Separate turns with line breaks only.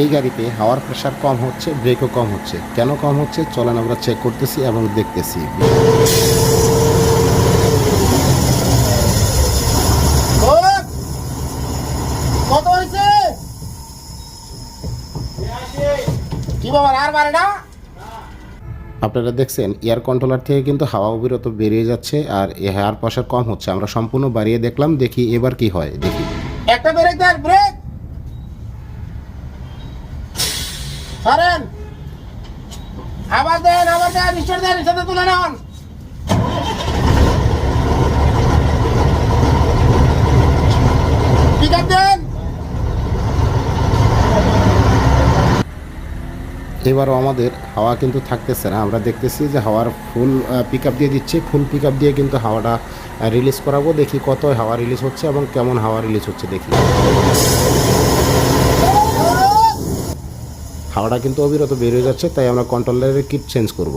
এই গাড়িতে হাওয়ার প্রেশার কম হচ্ছে ব্রেকও কম হচ্ছে। কেন কম হচ্ছে? চলেন আমরা চেক করতেছি এবং দেখতেছি। আপনারা দেখছেন এয়ার কন্ট্রোলার থেকে কিন্তু হাওয়া অবিরত বেরিয়ে যাচ্ছে আর এ হাওয়ার প্রেশার কম হচ্ছে। আমরা সম্পূর্ণ বাড়িয়ে দেখলাম দেখি এবার কি হয় দেখি।
একটা ব্রেক দেন ব্রেক সরেন আবার দেন আবার দেন স্টার দেন সাথে তুলে নেন।
এবারও আমাদের হাওয়া কিন্তু থাকতেছে না। আমরা দেখতেছি যে হাওয়ার ফুল পিক দিয়ে দিচ্ছে। ফুল পিক দিয়ে কিন্তু হাওয়াটা রিলিজ করাবো। দেখি কত হাওয়া রিলিজ হচ্ছে এবং কেমন হাওয়া রিলিজ হচ্ছে দেখি। হাওয়াটা কিন্তু অবিরত বেরিয়ে যাচ্ছে তাই আমরা কন্ট্রোলারের কিট চেঞ্জ করব।